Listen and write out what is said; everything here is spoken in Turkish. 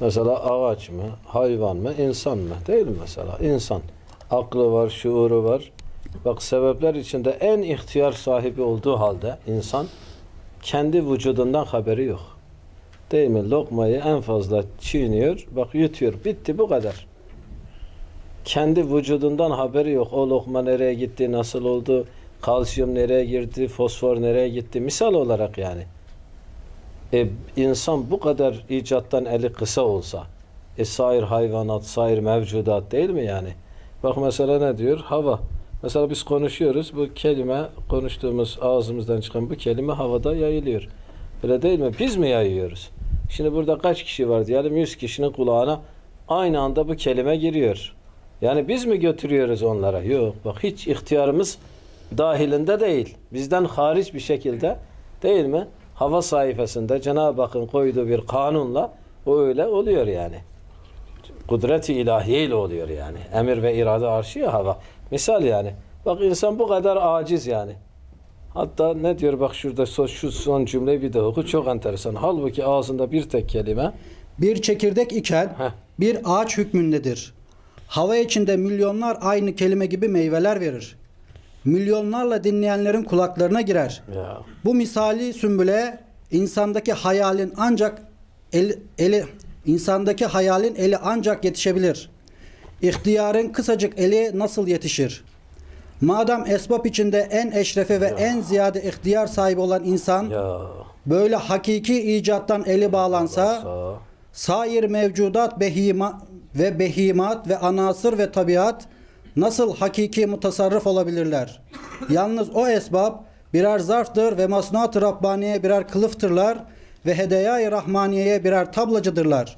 Mesela ağaç mı, hayvan mı, insan mı? Değil mesela? İnsan. Aklı var, şuuru var. Bak sebepler içinde en ihtiyar sahibi olduğu halde insan kendi vücudundan haberi yok. Değil mi? Lokmayı en fazla çiğniyor, bak yutuyor. Bitti bu kadar. Kendi vücudundan haberi yok. O lokma nereye gitti, nasıl oldu, kalsiyum nereye girdi, fosfor nereye gitti. Misal olarak yani. E, insan bu kadar icattan eli kısa olsa, e, sair hayvanat, sair mevcudat değil mi yani? Bak mesela ne diyor? Hava. Mesela biz konuşuyoruz. Bu kelime, konuştuğumuz ağzımızdan çıkan bu kelime havada yayılıyor. Öyle değil mi? Biz mi yayıyoruz? Şimdi burada kaç kişi var diyelim? 100 kişinin kulağına aynı anda bu kelime giriyor. Yani biz mi götürüyoruz onlara? Yok. Bak hiç ihtiyarımız dahilinde değil. Bizden hariç bir şekilde değil mi? Hava sayfasında Cenab-ı Hakk'ın koyduğu bir kanunla o öyle oluyor yani. Kudret-i ilahiye ile oluyor yani. Emir ve irade arşı ya hava. Misal yani. Bak insan bu kadar aciz yani. Hatta ne diyor bak şurada şu son cümleyi bir de oku çok enteresan. Halbuki ağzında bir tek kelime Bir çekirdek iken Heh. bir ağaç hükmündedir. Hava içinde milyonlar aynı kelime gibi meyveler verir. Milyonlarla dinleyenlerin kulaklarına girer. ya Bu misali sümbüle insandaki hayalin ancak eli, eli insandaki hayalin eli ancak yetişebilir. İhtiyarın kısacık eli nasıl yetişir? Madem esbab içinde en eşrefe ve en ziyade ihtiyar sahibi olan insan ya böyle hakiki icattan eli bağlansa sair mevcudat behima ve behimat ve anasır ve tabiat nasıl hakiki mutasarrıf olabilirler? Yalnız o esbab birer zarftır ve masnuat-ı Rabbaniye birer kılıftırlar ve hedeyay-ı Rahmaniye'ye birer tablacıdırlar.